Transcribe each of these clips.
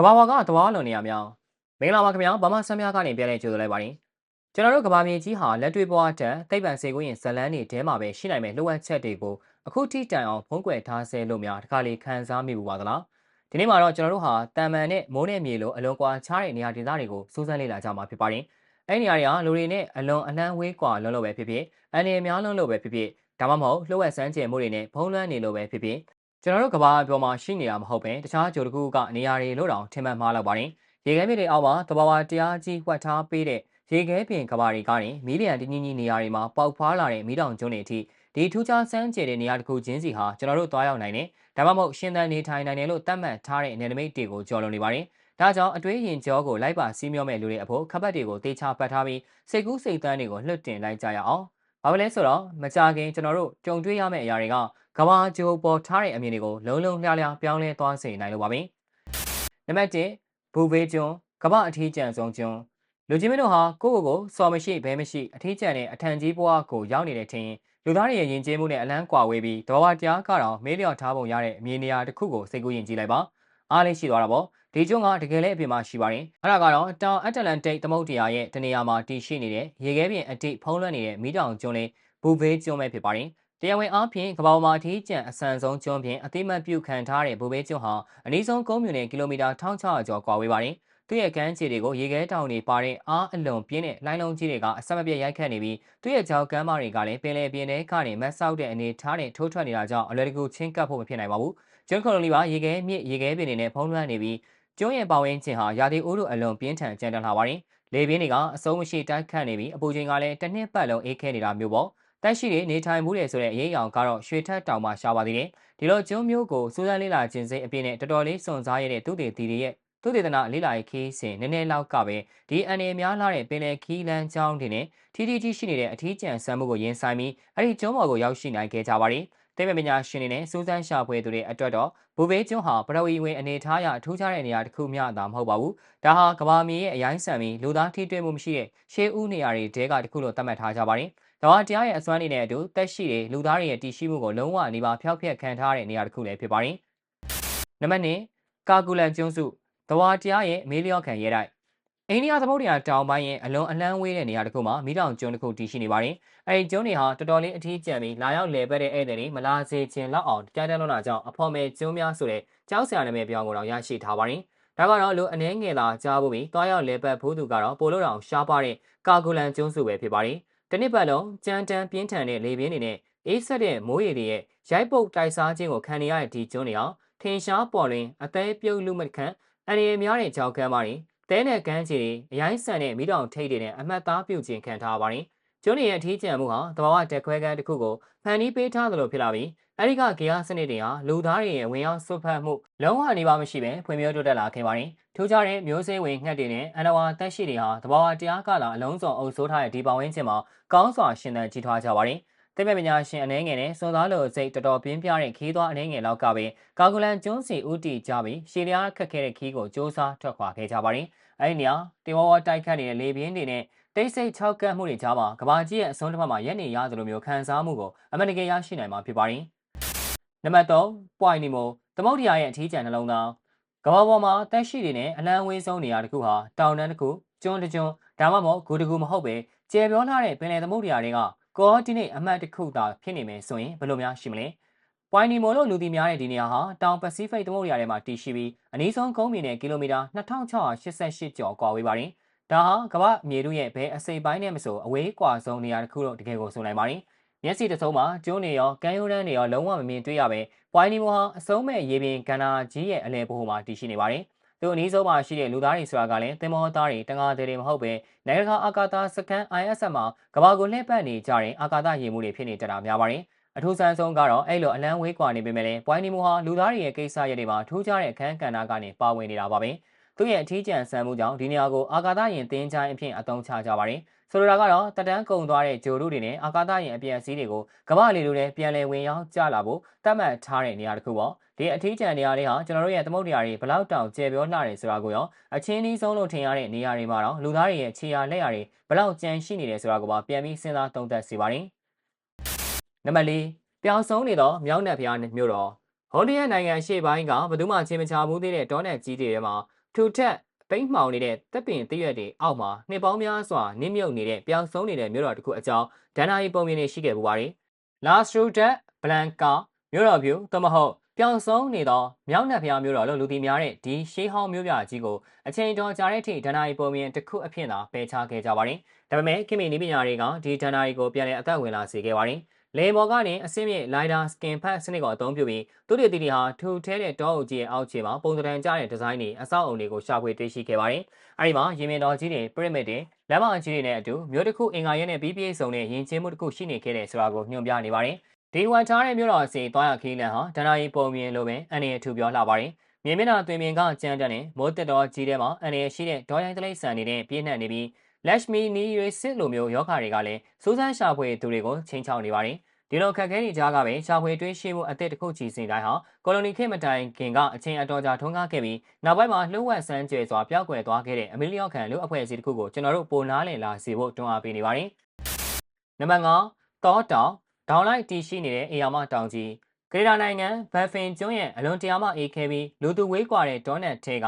ကဘာဝကသဘာဝလွန်နေရမြောင်းမင်္ဂလာပါခင်ဗျာဘာမဆမ်းများကနေပြန်လဲကြိုဆိုလိုက်ပါတယ်ကျွန်တော်တို့ကဘာမြေကြီးဟာလက်တွေ့ဘဝတက်သိပ္ပံစေကိုရင်ဇလန်းတွေထဲမှာပဲရှိနိုင်မဲ့လိုအပ်ချက်တွေကိုအခုထိတိုင်အောင်ဖုံးကွယ်ထားဆဲလို့များတခါလေခန်းစားမိဘူးပါသလားဒီနေ့မှာတော့ကျွန်တော်တို့ဟာတန်မန်နဲ့မိုးနဲ့မြေလိုအလွန်ကွာခြားတဲ့နေရာဒေသတွေကိုစူးစမ်းလေ့လာကြမှာဖြစ်ပါတယ်အဲ့ဒီနေရာတွေကလူတွေနဲ့အလွန်အလန်းဝေးကွာလွန်းလို့ပဲဖြစ်ဖြစ်အန်ရည်များလွန်းလို့ပဲဖြစ်ဖြစ်ဒါမှမဟုတ်လှုပ်ဝက်ဆန်းကျယ်မှုတွေနဲ့ဖုံးလွှမ်းနေလို့ပဲဖြစ်ဖြစ် ကျွန်တော်တို့ကဘာအပေါ်မှာရှိနေတာမဟုတ်ပဲတခြားဂျိုတကူကနေရာတွေလို့တောင်ထင်မှတ်မှားလောက်ပါတယ်ရေခဲမြစ်တွေအောက်မှာတဘာဝတရားကြီးဝှက်ထားပေးတဲ့ရေခဲပြင်ကဘာတွေကနေမီလီယံတင်းကြီးကြီးနေရာတွေမှာပေါက်ဖွာလာတဲ့မီးတောင်ကျွန်းတွေအထိဒီထူးခြားစမ်းကြယ်တဲ့နေရာတစ်ခုချင်းစီဟာကျွန်တော်တို့သွားရောက်နိုင်တယ်ဒါမှမဟုတ်ရှင်သန်နေထိုင်နိုင်တယ်လို့သတ်မှတ်ထားတဲ့နယ်နိမိတ်တွေကိုကျော်လွန်နေပါတယ်ဒါကြောင့်အတွေးရင်ကြောကိုလိုက်ပါစီးမျောမဲ့လူတွေအဖို့ခပတ်တွေကိုတေချာပတ်ထားပြီးစိတ်ကူးစိတ်သန်းတွေကိုလွှတ်တင်လိုက်ကြရအောင်။ဘာပဲလဲဆိုတော့မကြခင်ကျွန်တော်တို့ကြုံတွေ့ရမယ့်အရာတွေက ကဘာဂျိုပေါ်ထားတဲ့အမြင်တွေကိုလုံးလုံးလျားလျားပြောင်းလဲသွားစေနိုင်လို့ပါပဲ။နံပါတ်1ဘူဘေးကျွန်းကမ္ဘာအထီးကျန်ဆုံးကျွန်းလူကြီးမင်းတို့ဟာကိုယ့်ကိုယ်ကိုစော်မရှိဘဲမရှိအထီးကျန်တဲ့အထန်ကြီးဘဝကိုရောက်နေတဲ့ထင်လူသားတွေရဲ့ယဉ်ကျေးမှုနဲ့အလန်းကွာဝေးပြီးတဘာဝတရားကတော့မေးလျော့ထားပုံရတဲ့အမြင်နေရာတစ်ခုကိုစိတ်ကူးယဉ်ကြည့်လိုက်ပါအားလေးရှိသွားတာပေါ့ဒီကျွန်းကတကယ်လည်းအပြင်မှာရှိပါတယ်အဲ့ဒါကတော့တောင်အတ္တလန်တိတ်သမုဒ္ဒရာရဲ့တနေရာမှာတည်ရှိနေတဲ့ရေခဲပြင်အတိဖုံးလွှမ်းနေတဲ့မီးတောင်ကျွန်းလေးဘူဘေးကျွန်းပဲဖြစ်ပါတယ် တရားဝင်အားဖြင့်ကမ္ဘာပေါ်မှာအထီးကျန်အဆန်ဆုံးကျွန်းဖြင့်အသိမှတ်ပြုခံထားတဲ့ဘူဘေးကျွန်းဟာအနည်းဆုံးကုန်းမြူနဲ့ကီလိုမီတာ1600ကျော်ကွာဝေးပါတယ်သူ့ရဲ့ကမ်းခြေတွေကိုရေခဲတောင်တွေပါတဲ့အားအလွန်ပြင်းတဲ့လိုင်းလုံးကြီးတွေကအဆက်မပြတ်ရိုက်ခတ်နေပြီးသူ့ရဲ့ကြောက်ကမ်းမတွေကလည်းပင်လယ်ပြင်ထဲကနေမတ်ဆောက်တဲ့အနေထားနဲ့ထိုးထွက်နေတာကြောင့်အလွယ်တကူချင်းကပ်ဖို့မဖြစ်နိုင်ပါဘူး။ကျွန်းခုံလီပါရေခဲမြစ်ရေခဲပင်တွေနဲ့ဖုံးလွှမ်းနေပြီးကျွန်းရဲ့ပါဝင်ခြင်းဟာရာသီဥတုအလွန်ပြင်းထန်ကြမ်းတမ်းလာပါတယ်။လေပြင်းတွေကအစုံမရှိတိုက်ခတ်နေပြီးအပူချိန်ကလည်းတစ်နှစ်ပတ်လုံးအေးခဲနေတာမျိုးပေါ့။ တက်ရှိတွေနေထိုင်မှုတွေဆိုတဲ့အရေးအယောင်ကတော့ရွှေထက်တောင်မှရှားပါသေးတယ်။ဒီလိုကျွန်းမျိုးကိုစူးစမ်းလေ့လာခြင်းစိတ်အပြည့်နဲ့တော်တော်လေးစွန့်စားရတဲ့သူတွေတီတွေရဲ့သူတေသနာလေးလာရေးခီးစဉ်နည်းနည်းလောက်ကပဲဒီအန်ရများလာတဲ့ပင်လယ်ခီးလန်းချောင်းတွေနဲ့ထီထီကြီးရှိနေတဲ့အထီးကျန်ဆမ်းမှုကိုရင်ဆိုင်ပြီးအဲ့ဒီကျွန်းပေါ်ကိုရောက်ရှိနိုင်ခဲ့ကြပါတယ်။တိတ်မပညာရှင်တွေနဲ့စူးစမ်းရှာဖွေသူတွေအတွက်တော့ဘူဘေးကျွန်းဟာပရဝီဝင်အနေထားအရထူးခြားတဲ့နေရာတစ်ခုမျှသာမဟုတ်ပါဘူး။ဒါဟာကဘာမီရဲ့အရိုင်းဆန်ပြီးလူသားထိတွေ့မှုမရှိတဲ့ရှေးဦးနေရာတွေတဲကတစ်ခုလို့သတ်မှတ်ထားကြပါတယ်။ ဒါဟာတရားရဲ့အစွမ်းတွေနဲ့အတူတက်ရှိတဲ့လူသားတွေရဲ့တည်ရှိမှုကိုလုံးဝနေပါဖျောက်ဖျက်ခံထားတဲ့နေရာတစ်ခုလည်းဖြစ်ပါတယ်။နံပါတ်1ကာကူလန်ကျွန်းစုတဝါတရားရဲ့မေးလျော့ခံရဲတိုက်အိန္ဒိယသမုဒ္ဒရာတောင်ပိုင်းရဲ့အလွန်အလန်းဝေးတဲ့နေရာတစ်ခုမှာမိတောင်ကျွန်းတစ်ခုတည်ရှိနေပါတယ်။အဲဒီကျွန်းတွေဟာတော်တော်လေးအထီးကျန်ပြီးလာရောက်လေပတ်တဲ့ဧည့်သည်တွေမလာစေခြင်းလောက်အောင်ကြားတန်းလွန်တာကြောင့်အဖော်မဲကျွန်းများဆိုတဲ့ကြောက်စရာနာမည်ပြောင်းကိုတော့ရရှိထားပါတယ်။ဒါကတော့လူအနေငယ်သာကြားဖို့ပြီးတွားရောက်လေပတ်ဖို့သူကတော့ပိုလို့တောင်ရှားပါတဲ့ကာဂူလန်ကျွန်းစုပဲဖြစ်ပါတယ်။ တနစ်ပတ်လုံးကြမ်းတမ်းပြင်းထန်တဲ့လေပြင်းတွေနဲ့အေးဆက်တဲ့မိုးရေတွေရဲ့ရိုက်ပုတ်တိုက်စားခြင်းကိုခံနေရတဲ့ဒီကျွန်းတွေဟာထင်ရှားပေါ်လွင်အသေးပြုတ်လူမခန့်အန်ရီများတဲ့ကြောက်ကမ်းပါရင်တဲနဲ့ကမ်းခြေတွေအရိုင်းဆန်တဲ့မိတောင်ထိပ်တွေနဲ့အမှတ်သားပြုတ်ခြင်းခံထားပါတယ်။ကျွန်းရဲ့အထီးကျန်မှုဟာတဘာဝတက်ခွဲကမ်းတစ်ခုကိုဖန်တီးပေးထားသလိုဖြစ်လာပြီး အဲဒီကဂေယစနစ်တွေဟာလူသားတွေရဲ့ဝင်ရောက်ဆွတ်ဖက်မှုလုံးဝနေပါမရှိပဲဖွံ့ဖြိုးတိုးတက်လာခဲ့ပါတယ်။ထို့ကြတဲ့မျိုးစေ့ဝင်ငှက်တွေနဲ့အန်နဝါတက်ရှိတွေဟာတဘာဝတရားကလာအလုံးစုံအုပ်စိုးထားတဲ့ဒီပဝင်းချင်းမှာကောင်းစွာရှင်သန်ကြီးထွားကြပါတယ်။တိပ္ပပညာရှင်အနေငယ်နဲ့စွန်သားလိုစိတ်တော်တော်ပြင်းပြတဲ့ခီးသွားအနေငယ်လောက်ကပဲကာကူလန်ကျွန်းစီဦးတီကြပြီးရှည်လျားခက်ခဲတဲ့ခီးကိုစ조사ထွက်ခွာခဲ့ကြပါတယ်။အဲဒီနေရာတေဝဝတိုက်ခတ်နေတဲ့လေပြင်းတွေနဲ့တိတ်ဆိတ်ချောက်ကပ်မှုတွေကြားမှာကဘာကြီးရဲ့အစွန်းတစ်ဖက်မှာရက်နေရသလိုမျိုးခံစားမှုကိုအမှန်တကယ်ရရှိနိုင်မှာဖြစ်ပါတယ်။ နံပါတ်3ပွိုင်နီမိုသမုတ်တရားရဲ့အထီးကျန်နှလုံးသားကဘာပေါ်မှာတက်ရှိတွေနဲ့အလံဝေးဆုံးနေရာတစ်ခုဟာတောင်တန်းတစ်ခုကျွန်းတစ်ကျွန်းဒါမှမဟုတ်ဂူတကူမဟုတ်ပဲကျယ်ပြောလာတဲ့ပင်လယ်သမုတ်တရားတွေကကောဒီနေအမှတ်တစ်ခုသာဖြစ်နေမယ်ဆိုရင်ဘယ်လိုများရှိမလဲ။ပွိုင်နီမိုလို့လူသိများတဲ့ဒီနေရာဟာတောင်ပစိဖိတ်သမုဒ္ဒရာထဲမှာတည်ရှိပြီးအနည်းဆုံးကုန်းမြေနဲ့ကီလိုမီတာ2688ကျော်ကွာဝေးပါတယ်။ဒါဟာကမ္ဘာမြေတို့ရဲ့ဘယ်အစိပ်ပိုင်းနဲ့မဆိုအဝေးကွာဆုံးနေရာတစ်ခုလို့တကယ်ကိုဆိုနိုင်ပါတယ်။ မျက်စိတစ်စုံမှာကျိုးနေရောကမ်းရိုးတန်းတွေရောလုံးဝမမြင်တွေ့ရပဲပွိုင်နီမိုဟာအစုံမဲ့ရေပြင်ကန္နာကြီးရဲ့အလဲဘိုးမှာတည်ရှိနေပါတယ်။သူအနည်းဆုံးမှာရှိတဲ့လူသားတွေဆိုတာကလည်းတင်မောသားတွေတန်ငါတွေတွေမဟုတ်ပဲနိုင်ငံတကာအာကာသစကန် ISS မှာကမ္ဘာကိုလှည့်ပတ်နေကြတဲ့အာကာသယာဉ်မှုတွေဖြစ်နေကြတာများပါတယ်အထူးဆန်းဆုံးကတော့အဲ့လိုအလန်းဝေးကွာနေပေမဲ့လည်းပွိုင်းနီမူဟာလူသားတွေရဲ့ကိစ္စရပ်တွေမှာထူးခြားတဲ့အခန်းကဏ္ဍကနေပါဝင်နေတာပါပဲ သူရဲ့အထီးကျန်ဆန်မှုကြောင့်ဒီနေရာကိုအာကာသယာဉ်တင်းချိုင်းအဖြစ်အသုံးချကြပါတယ်ဆိုလိုတာကတော့တတန်းကုံသွားတဲ့ဂျိုရုတွေနဲ့အာကာသယာဉ်အပြန်အစည်းတွေကိုကမ္ဘာလေလိုတဲ့ပြန်လည်ဝင်ရောက်ကြလာဖို့တတ်မှတ်ထားတဲ့နေရာတစ်ခုပေါ့ဒီအထီးကျန်နေရာတွေဟာကျွန်တော်တို့ရဲ့သမုဒ္ဒရာတွေဘလောက်တောင်ကျယ်ပြောလှတယ်ဆိုတာကိုရောအချင်းကြီးဆုံးလို့ထင်ရတဲ့နေရာတွေမှာတော့လူသားတွေရဲ့ခြေရာလက်ရာတွေဘလောက်ကြမ်းရှိနေတယ်ဆိုတာကိုပါပြန်ပြီးစဉ်းစားသုံးသပ်စီပါတယ်။နံပါတ်၄ပျောက်ဆုံးနေသောမြောက်နက်ဖျားမြို့တော်ဟော်ဒီယန်နိုင်ငံရှေ့ပိုင်းကဘယ်သူမှချင်းမချဘူးသေးတဲ့ဒေါနက်ကြီးတွေထဲမှာ ထထိုထက်ပိတ်မှောင်နေတဲ့တပ်ပင်တရွက်တွေအောက်မှာနှစ်ပေါင်းများစွာနစ်မြုပ်နေတဲ့ပျောက်ဆုံးနေတဲ့မြို့တော်တစ်ခုအကြောင်းဒန်နာရီပုံမြင်နေရှိခဲ့ပူပါတယ်။လာစထရူဒက်ဘလန်ကာမြို့တော်ပြူသမဟုတ်ပျောက်ဆုံးနေသောမြောက်နက်ဖျားမြို့တော်လို့လူသိများတဲ့ဒီရှေးဟောင်းမြို့ပြကြီးကိုအချိန်တော်ကြာတဲ့အထိဒန်နာရီပုံမြင်တစ်ခုအဖြစ်သာပယ်ချခဲ့ကြပါတယ်။ဒါပေမဲ့ခင်မီနီပညာတွေကဒီဒန်နာရီကိုပြန်လည်အသက်ဝင်လာစေခဲ့ပါတယ်။ လေမော်ကနေအစင်းမြေ LiDAR scan pack စနစ်ကိုအသုံးပြုပြီးသူတို့တီတီဟာထူထဲတဲ့တောအုပ်ကြီးရဲ့အောက်ခြေမှာပုံစံကျတဲ့ဒီဇိုင်းတွေအဆောက်အုံတွေကိုရှာဖွေတွေ့ရှိခဲ့ပါတယ်။အဲဒီမှာရင်မြင်တော်ကြီးတွေ pyramid တွေလမ်းမကြီးတွေနဲ့အတူမြို့တစ်ခုအင်္ဂါရဲနဲ့ပြီးပြည့်စုံတဲ့ယဉ်ကျေးမှုတစ်ခုရှိနေခဲ့တဲ့ဆိုတာကိုညွှန်ပြနေပါတယ်။ဒီဝန်ထားတဲ့မြို့တော်စီတွားရခီးလန်ဟာဒဏ္ဍာရီပုံမြင်လိုပဲအနေအထူပြောလှပါတယ်။မြင်မျက်နှာတွင်မြင်ကကြမ်းတဲ့မိုးတက်တော်ကြီးထဲမှာအနေရှိတဲ့ဒေါ်ရိုင်းတလိပ်ဆန်နေတဲ့ပြည့်နှက်နေပြီး Lashmi နီးရွေးစစ်လိုမျိုးယောဂတွေကလည်းစူးစမ်းရှာဖွေသူတွေကိုချင်းချောက်နေပါတယ်။ဒီလိုခက်ခဲနေကြကပဲရှာဖွေတွင်းရှိမှုအသစ်တစ်ခုချီစဉ်တိုင်းဟာကိုလိုနီခေတ်မတိုင်ခင်ကအချင်းအတော်ကြာထုံးကားခဲ့ပြီးနောက်ပိုင်းမှာလှုပ်ဝက်ဆန်းကျဲစွာပျောက်ကွယ်သွားခဲ့တဲ့အမီလီယောခံလူအဖွဲ့အစည်းတစ်ခုကိုကျွန်တော်တို့ပိုနားလည်လာစေဖို့တွန်းအားပေးနေပါတယ်။နံပါတ်5တောတောင်ဒေါင်လိုက်တီရှိနေတဲ့အေယာမတောင်ကြီးကေဒါနိုင်ငံဘတ်ဖင်ကျွန်းရဲ့အလွန်တရာမှအေးခဲပြီးလူသူဝေးကွာတဲ့ဒေါနက်ထဲက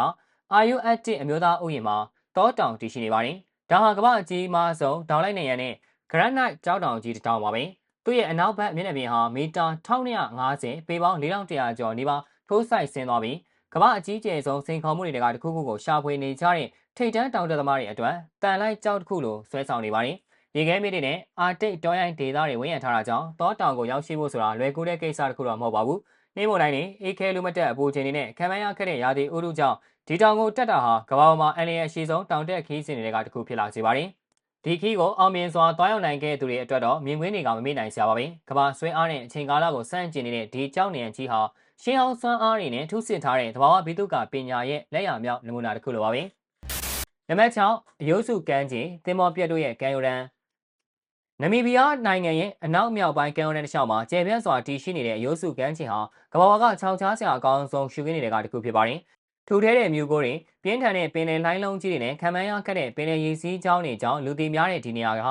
အာယုအက်တစ်အမျိုးသားဥယျာဉ်မှာတောတောင်တည်ရှိနေပါတယ်။ ဒါဟာကမ္ဘာအကြီးမားဆုံးဒေါင်လိုက်နေရတဲ့ Granite ကြောက်တောင်ကြီးတစ်တောင်ပါပဲ။သူ့ရဲ့အနောက်ဘက်မျက်နှာပြင်ဟာမီတာ1250ပေပေါင်း4100ကျော်နီးပါးထိုးဆိုင်ဆင်းသွားပြီးကမ္ဘာအကြီးကျယ်ဆုံးစိန်ခေါ်မှုတွေကတခုခုကိုရှာဖွေနေကြတဲ့ထိတ်တန်းတောင်တသမားတွေအတွက်တန်လိုက်ကြောက်တစ်ခုလိုဆွဲဆောင်နေပါတယ်။ရေခဲမြစ်တွေနဲ့အာတိတ်တောရိုင်းဒေသတွေဝန်းရံထားတာကြောင့်တောတောင်ကိုရောက်ရှိဖို့ဆိုတာလွယ်ကူတဲ့ကိစ္စတစ်ခုတော့မဟုတ်ပါဘူး။နေမုန်တိုင်းတွေအေးခဲလူမတက်အပူချိန်တွေနဲ့ခံမရခဲ့တဲ့ရာသီဥတုကြောင့် ဒီတောင်ကိုတက်တာဟာကမ္ဘာပေါ်မှာအန်လီရဲ့အရှိဆုံးတောင်တက်ခီးစဉ်တွေကတခုဖြစ်လာစေပါတယ်။ဒီခီးကိုအောင်မြင်စွာတွားရောက်နိုင်ခဲ့သူတွေအတွက်တော့မြင်ကွင်းတွေကမမေ့နိုင်စရာပါပဲကဘာဆွဲအားနဲ့အချိန်ကာလကိုစန့်ကျင်နေတဲ့ဒီကြောက်နေရကြီးဟာရှင်းအောင်စွမ်းအားတွေနဲ့ထုစစ်ထားတဲ့သဘာဝဘိတုကပညာရဲ့လက်ရမြောက်နမူနာတစ်ခုလိုပါပဲနံပါတ်6အယုစုကမ်းခြေတင်မောပြတ်တို့ရဲ့ကမ်းရိုးတန်းနမီးဘီးယားနိုင်ငံရဲ့အနောက်မြောက်ပိုင်းကမ်းရိုးတန်းတစ်လျှောက်မှာကျယ်ပြန့်စွာတည်ရှိနေတဲ့အယုစုကမ်းခြေဟာကမ္ဘာပေါ်ကခြောက်ခြားစရာအကောင်းဆုံးရှုခင်းနေတဲ့ကတစ်ခုဖြစ်ပါတယ် ထူထဲတဲ့မြူကိုတွေပြင်းထန်တဲ့ပင်လယ်လှိုင်းလုံးကြီးတွေနဲ့ခံမန်းရခက်တဲ့ပင်လယ်ရေစီးကြောင်းတွေကြောင့်လူသိများတဲ့ဒီနေရာက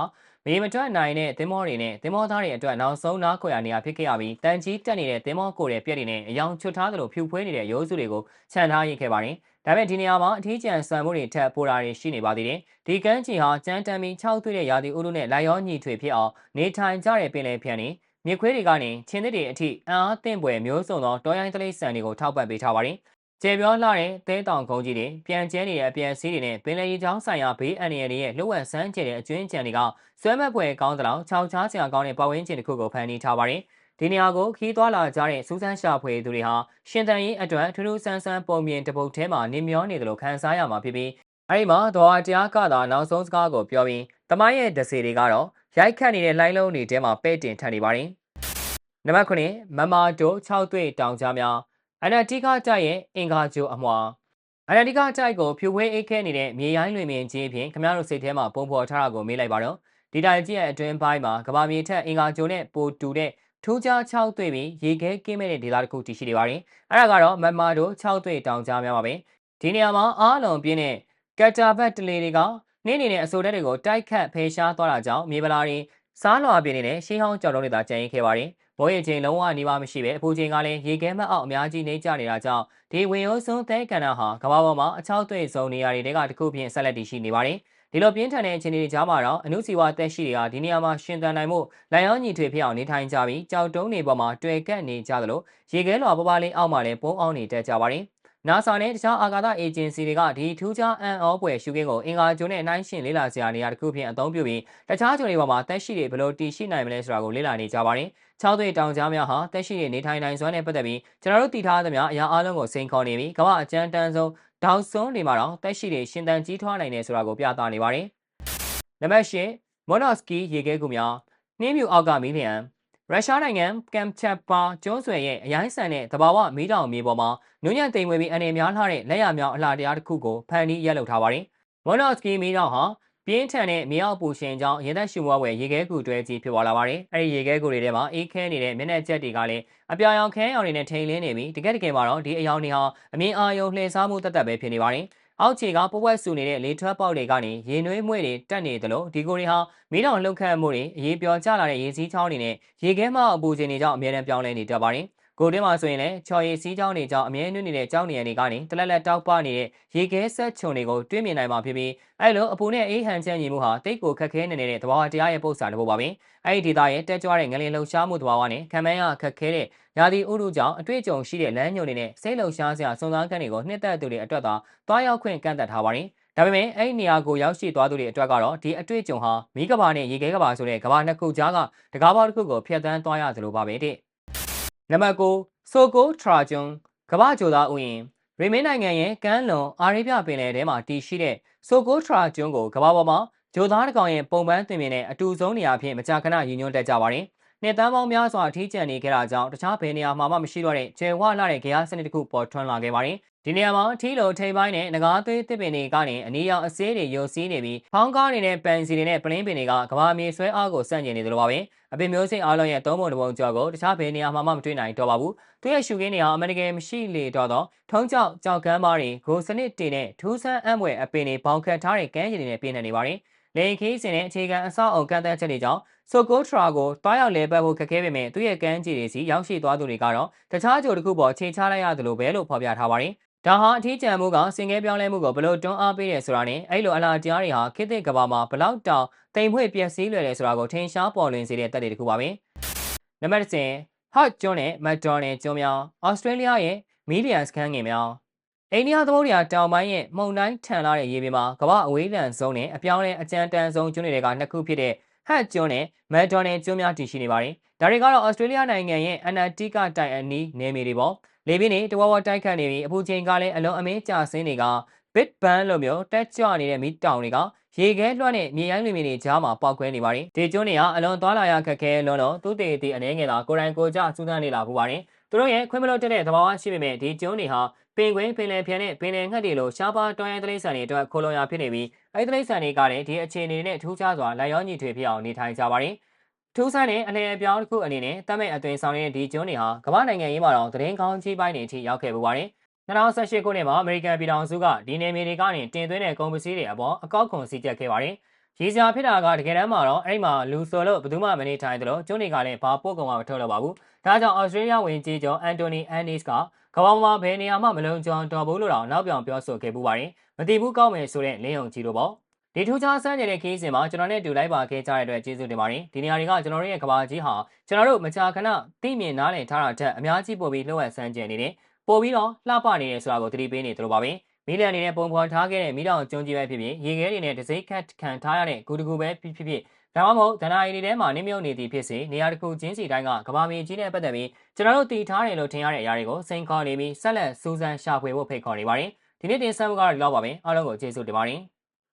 မေမထွက်နိုင်တဲ့သင်္ဘောတွေနဲ့သင်္ဘောသားတွေအတွက်နောက်ဆုံးနားခွေရနေရာဖြစ်ခဲ့ရပြီးတန်ကြီးတက်နေတဲ့သင်္ဘောကိုယ်ရဲ့ပြက်တွေနဲ့အယောင်ချွတ်ထားသလိုဖြူဖွေးနေတဲ့ရိုးစုတွေကိုခြံထားရခဲ့ပါတယ်။ဒါပေမဲ့ဒီနေရာမှာအထီးကျန်ဆန်မှုတွေထပ်ပိုတာတွေရှိနေပါသေးတယ်။ဒီကမ်းခြေဟာကြမ်းတမ်းပြီးခြောက်သွေးတဲ့ရာသီဥတုနဲ့လိုက်ရောညီထွေဖြစ်အောင်နေထိုင်ကြတဲ့ပင်လယ်ဖြန်တွေမြခွေးတွေကနေချင်းသစ်တွေအထိအံအားသင့်ပွေမျိုးစုံသောတောရိုင်းတလိပ်ဆန်တွေကိုထောက်ပံ့ပေးထားပါတယ်။ ကျေပြောလှတဲ့သဲတောင်ကုန်းကြီးတွေပြန်ကျဲနေတဲ့အပြန်စီးတွေနဲ့ပင်လယ်ရေချောင်းဆိုင်ရာဘေးအန္တရာယ်တွေရဲ့လှုပ်ဝက်ဆန်းကျဲတဲ့အကျွင်းကြံတွေကဆွဲမက်ပွဲကောင်းသလောက်ခြောက်ချားစရာကောင်းတဲ့ပတ်ဝန်းကျင်တစ်ခုကိုဖန်တီးထားပါတယ်။ဒီနေရာကိုခီးသွားလာကြတဲ့စူးစမ်းရှာဖွေသူတွေဟာရှင်တန်ရေးအတွက်ထူးထူးဆန်းဆန်းပုံမြင်တပုတ်ထဲမှာနေမျောနေတယ်လို့ခံစားရမှာဖြစ်ပြီးအဲဒီမှာဒေါ်အတရားကသာနောက်ဆုံးစကားကိုပြောပြီးတမိုင်းရဲ့ဒစီတွေကတော့ရိုက်ခတ်နေတဲ့လှိုင်းလုံးတွေထဲမှာပဲ့တင်ထပ်နေပါတယ်။နံပါတ်9မမာတို6တွေ့တောင်ကြားများ အန်တာတီကာကြိုက်ရဲ့အင်္ဂါဂျိုအမွာအန်တာတီကာကြိုက်ကိုဖြူဝဲအိတ်ခဲနေတဲ့မြေရိုင်းလွင်မြင်ကြီးဖြင့်ခမရတို့စိတ်ထဲမှာပုံဖော်ထားတာကိုမေးလိုက်ပါတော့ဒီတိုင်ကြီးရဲ့အတွင်းပိုင်းမှာကဘာမြေထက်အင်္ဂါဂျိုနဲ့ပိုတူတဲ့ထူးခြား6တွေ့ပြီးရေခဲကင်းမဲ့တဲ့ဒေသတစ်ခုတည်ရှိနေပါတယ်အဲ့ဒါကတော့မမတို့6တွေ့တောင်ကြားများပါပဲဒီနေရာမှာအားလုံးပြင်းတဲ့ကက်တာဘတ်တလေတွေကနှင်းနေတဲ့အစိုးရတွေကိုတိုက်ခတ်ဖယ်ရှားသွားတာကြောင့်မြေပလာတွေစားလွာပြင်းနေတဲ့ရှေးဟောင်းကြော်တုံးတွေသာကျန်ရစ်ခဲ့ပါတယ် မိုးရေချိန်လုံးဝနှီးပါမရှိပဲအပူချိန်ကလည်းရေခဲမှတ်အောက်အများကြီးနေကြနေတာကြောင့်ဒီဝင်ရိုးစွန်းသဲကဏ္ဍဟာကမ္ဘာပေါ်မှာအချောက်သွေ့ဆုံးနေရာတွေကတခုဖြင့်ဆက်လက်တည်ရှိနေပါတယ်။ဒီလိုပြင်းထန်တဲ့အခြေအနေတွေကြားမှာတော့အနုစီဝါတက်ရှိတွေကဒီနေရာမှာရှင်သန်နိုင်မှုလန်ရောညီထွေဖြစ်အောင်နေထိုင်ကြပြီးကြောက်တုံးတွေပေါ်မှာတွေ့ကပ်နေကြသလိုရေခဲလွှာပပလေးအောက်မှာလည်းပုံအောင်နေတတ်ကြပါတယ်။ NASA နဲ့တခြားအာကာသအေဂျင်စီတွေကဒီထူးခြားအံ့ဩဖွယ်ရှုခင်းကိုအင်္ဂါဂျိုနဲ့နှိုင်းယှဉ်လေ့လာစရာနေရာတစ်ခုဖြင့်အသုံးပြုပြီးတခြားဂျိုတွေပေါ်မှာတက်ရှိတွေဘယ်လိုတည်ရှိနိုင်မလဲဆိုတာကိုလေ့လာနေကြပါတယ်။၆သွေးတောင်ကြားများဟာတက်ရှိတွေနေထိုင်နိုင်စွမ်းနဲ့ပတ်သက်ပြီးကျွန်တော်တို့သိထားသမျှအရာအလုံးကိုစိန်ခေါ်နေပြီးကမ္ဘာအကျဉ်းတန်းဆုံးဒေါက်ဆွန်းတွေမှာတော့တက်ရှိတွေရှင်သန်ကြီးထွားနိုင်တယ်ဆိုတာကိုပြသနေပါတယ်။နံပါတ်၈မော်နော့စကီရေခဲကူများနှင်းမြူအောက်ကမီလီယံ ရုရှားနိုင်ငံကမ်ချပ်ပါကျွန်းဆွယ်ရဲ့အရိုင်းဆန်တဲ့တဘာဝမီးတောင်မြေပေါ်မှာနုညံ့သိမ်ဝေပြီးအနေများလှတဲ့လက်ရမြောင်အလှတရားတစ်ခုကိုဖန်တီးရက်လုပ်ထားပါတယ်။မော်နော့စကီမီးတောင်ဟာပြင်းထန်တဲ့မြေအောက်ပူရှင်ကြောင့်ရင်သက်ရှုမွားဝယ်ရေခဲကူတွဲကြီးဖြစ်ပေါ်လာပါတယ်။အဲဒီရေခဲကူတွေထဲမှာအေးခဲနေတဲ့မျက်နှာချက်တွေကလည်းအပြောင်ရောင်ခဲရောင်တွေနဲ့ထိန်လင်းနေပြီးတကယ်တကယ်မှာတော့ဒီအယောင်တွေဟာအမြင်အာရုံလှည့်စားမှုတတ်တတ်ပဲဖြစ်နေပါတယ်။ အောက်ခြေကပဝက်ဆူနေတဲ့လေထွက်ပေါက်တွေကနေရေနွေးမွေတွေတက်နေတယ်လို့ဒီကိုတွေဟာမီးတောင်လှုပ်ခတ်မှုတွေအရေးပြောကျလာတဲ့ရေစည်းချောင်းတွေနဲ့ရေခဲမှအပူချိန်တွေကြောင့်အများနဲ့ပြောင်းလဲနေတတ်ပါတယ် ကိုတွင်းမှာဆိုရင်လည်းချော်ရည်စီးကြောင်းတွေကြောင့်အမြဲနွနေတဲ့ကြောင်းနေရတွေကနေတလက်လက်တောက်ပနေတဲ့ရေခဲဆက်ချုံတွေကိုတွင်းမြင်နိုင်မှာဖြစ်ပြီးအဲလိုအပူနဲ့အေးဟန်ချမ်းညီမှုဟာတိတ်ကိုခက်ခဲနေတဲ့သဘာဝတရားရဲ့ပုံစံတစ်ပုဒ်ပါပဲအဲဒီဒေသရဲ့တက်ကြွတဲ့ငလင်လှုပ်ရှားမှုသဘာဝနဲ့ခံမှန်းရခက်ခဲတဲ့ရာသီဥတုကြောင့်အတွေ့အကြုံရှိတဲ့လမ်းညွန်တွေနဲ့စိတ်လှုပ်ရှားစရာစုံစမ်းခန်းတွေကိုနှစ်သက်သူတွေအတွက်သာတွားရောက်ခွင့်ကန့်သတ်ထားပါတယ်ဒါပေမဲ့အဲ့ဒီနေရာကိုရောက်ရှိသွားသူတွေအတွက်ကတော့ဒီအတွေ့အကြုံဟာမိကဘာနဲ့ရေခဲကဘာဆိုတဲ့ကဘာနှစ်ခုကြားကတကားပေါက်တစ်ခုကိုဖျက်ဆီးသွားရသလိုပါပဲတဲ့ နံပါတ်9ဆိုကိုထရာဂျွန်ကဘာဂျိုသားဥယျာဉ်ရီမင်းနိုင်ငံရဲ့ကမ်းလွန်အာရေဗျပင်လယ်ထဲမှာတည်ရှိတဲ့ဆိုကိုထရာဂျွန်ကိုကဘာပေါ်မှာဂျိုသားတစ်ကောင်ရဲ့ပုံပန်းတင်မြင်တဲ့အတူဆုံးနေရာဖြင့်မကြာခဏရည်ညွှန်းတက်ကြပါတယ် နှစ်တန်းပေါင်းများစွာအထီးကျန်နေခဲ့တာကြောင့်တခြားဘယ်နေရာမှာမှမရှိတော့တဲ့ကျယ်ဝလာတဲ့ဂေယစနစ်တစ်ခုပေါ်ထွန်းလာခဲ့ပါတယ်ဒီနေရာမှာထီလိုထိန်ပိုင်းနဲ့ငကားသွေးတစ်ပင်တွေကနေအနီးရောက်အစည်းတွေယိုစီးနေပြီးဖောင်းကားနေတဲ့ပန်စီတွေနဲ့ပလင်းပင်တွေကကဘာမြေဆွဲအားကိုစန့်ကျင်နေတယ်လို့ပါပဲအပင်မျိုးစိတ်အားလုံးရဲ့သုံးပုံတစ်ပုံကျော်ကိုတခြားဘယ်နေရာမှာမှမတွေ့နိုင်တော့ပါဘူးသူရဲ့ရှုခင်းနေဟာအမေရိကန်မရှိလေတော့တော့ထုံးကြောက်ကြောက်ကမ်းပါးတွေဂိုစနစ်တင်နဲ့ထူးဆန်းအံ့ဖွယ်အပင်တွေပေါင်ခတ်ထားတဲ့ကမ်းခြေတွေနဲ့ပြည့်နေနေပါတယ် လေခီးစင်တဲ့အခြေခံအဆောက်အုံကန့်သတ်ချက်တွေကြောင့်ဆိုကိုထရာကိုတွားရောက်လဲပတ်ဖို့ခက်ခဲပေမဲ့သူ့ရဲ့ကမ်းခြေတွေစီရောက်ရှိသွားသူတွေကတော့တခြားကြိုတစ်ခုပေါ်ခြေချလိုက်ရတယ်လို့ပဲလို့ဖော်ပြထားပါတယ်။ဒါဟာအထီးကျန်မှုကစင်ငယ်ပြောင်းလဲမှုကိုဘလို့တွန်းအားပေးတယ်ဆိုတာနဲ့အဲ့လိုအလားတရားတွေဟာခေတ်သစ်ကဘာမှာဘလောက်တောင်တိမ်မွေ့ပျက်စီးလွယ်တယ်ဆိုတာကိုထင်ရှားပေါ်လွင်စေတဲ့တက်တွေတစ်ခုပါပဲ။နံပါတ်10 Hot ကျွန်းနဲ့ McDonald ကျွန်းများဩစတြေးလျရဲ့မီဒီယာစကန်ငယ်များ အိန္ဒိယသမုဒ္ဒရာတောင်ပိုင်းရဲ့မုန်တိုင်းထန်လာတဲ့ရေပြင်မှာကမ္ဘာအဝေးလံဆုံးနဲ့အပြောင်းလဲအကြမ်းတမ်းဆုံးကျွန်းတွေကနှစ်ခုဖြစ်တဲ့ဟတ်ကျွန်းနဲ့မက်ဒေါ်နယ်ကျွန်းများတည်ရှိနေပါတယ်။ဒါတွေကတော့ဩစတြေးလျနိုင်ငံရဲ့အနာတိကတိုင်အနီးနယ်မြေတွေပေါ့။လေပြင်းတွေတဝဝတိုက်ခတ်နေပြီးအပူချိန်ကလည်းအလုံးအမင်းကျဆင်းတွေက bit ban လိုမျိုးတက်ကြွနေတဲ့မီးတောင်တွေကရေခဲလွှတ်နဲ့မြေရိုင်းလွင်မြေတွေကြားမှာပေါက်ကွဲနေပါတယ်။ဒီကျွန်းတွေကအလွန်သွားလာရခက်ခဲလွန်းတော့သူ့တေတီအနေငယ်သာကိုရိုင်းကိုကြစူးစမ်းနေလာပူပါတယ်။ သူတို့ရဲ့ခွင့်မလို့တက်တဲ့သဘာဝရှိပေမဲ့ဒီကျွန်းတွေဟာပင်ကွင်းပင်လယ်ဖြန်နဲ့ပင်လယ်ငှက်တွေလိုရှားပါးတွန်းရိုင်းတိရစ္ဆာန်တွေအတွက်ခိုလုံရဖြစ်နေပြီးအဲဒီတိရစ္ဆာန်တွေကလည်းဒီအခြေအနေနဲ့ထူးခြားစွာလိုက်ရောညီထွေဖြစ်အောင်နေထိုင်ကြပါတယ်။ထူးဆန်းတဲ့အလယ်အပြောင်းတစ်ခုအနေနဲ့တတ်မဲ့အသွင်ဆောင်နေတဲ့ဒီကျွန်းတွေဟာကမ္ဘာနိုင်ငံရေးမှာတော့သတင်းကောင်းကြီးပိုင်းတွေအထိရောက်ခဲ့ပူပါတယ်။2018ခုနှစ်မှာအမေရိကန်ပြည်ထောင်စုကဒီနယ်မြေတွေကနေတင်သွင်းတဲ့ကုန်ပစ္စည်းတွေအပေါ်အကောက်ခွန်စည်းကြပ်ခဲ့ပါတယ်။ ရည်စရာဖြစ်တာကတကယ်တမ်းမှာတော့အဲ့မှာလူဆိုလို့ဘယ်သူမှမနေထိုင်သလိုကျွန်းတွေကလည်းဘာပို့ကုန်မှမထုတ်တော့ပါဘူး။ဒါကြောင့်ဩစတြေးလျဝင်ကြီးချုပ်အန်တိုနီအန်နီစ်ကကမ္ဘာမှာဘယ်နေရာမှမလုံခြုံတော်ဘူးလို့တော့နောက်ပြောင်ပြောဆိုခဲ့ပူပါတယ်။မတည်ဘူးကောက်မယ်ဆိုတဲ့လင်းယုံကြီးတို့ပေါ့။ဒီထူးခြားဆန်းကျင်တဲ့ခီးစဉ်မှာကျွန်တော်နဲ့တူလိုက်ပါခဲ့ကြတဲ့အတွက်ကျေးဇူးတင်ပါတယ်။ဒီနေရာတွေကကျွန်တော်တို့ရဲ့ကဘာကြီးဟာကျွန်တော်တို့မကြာခဏသိမြင်နားလည်ထားတာထက်အများကြီးပိုပြီးလှုပ်ဝက်ဆန်းကျင်နေတယ်။ပိုပြီးတော့လှပနေတယ်ဆိုတာကိုသတိပေးနေသလိုပါပဲ။ မီလန်အနေနဲ့ပုံဖော်ထားခဲ့တဲ့မိတောင်ကျွန်းကြီးပဲဖြစ်ဖြစ်ရေခဲတွေနဲ့တစိမ့်ခတ်ခံထားရတဲ့ဂူတကူပဲဖြစ်ဖြစ်ဖြစ်ဒါမှမဟုတ်ဒဏ္ဍာရီတွေထဲမှာနင်းမြုပ်နေသည်ဖြစ်စေနေရာတစ်ခုချင်းစီတိုင်းကကဘာမီကြီးနဲ့ပတ်သက်ပြီးကျွန်တော်တို့တည်ထားတယ်လို့ထင်ရတဲ့အရာတွေကိုစိန်ခေါ်နေပြီးဆက်လက်စူးစမ်းရှာဖွေဖို့ဖိတ်ခေါ်နေပါတယ်ဒီနေ့တင်ဆက်မှုကတော့ဒီလောက်ပါပဲအားလုံးကိုကျေးဇူးတင်ပါတယ်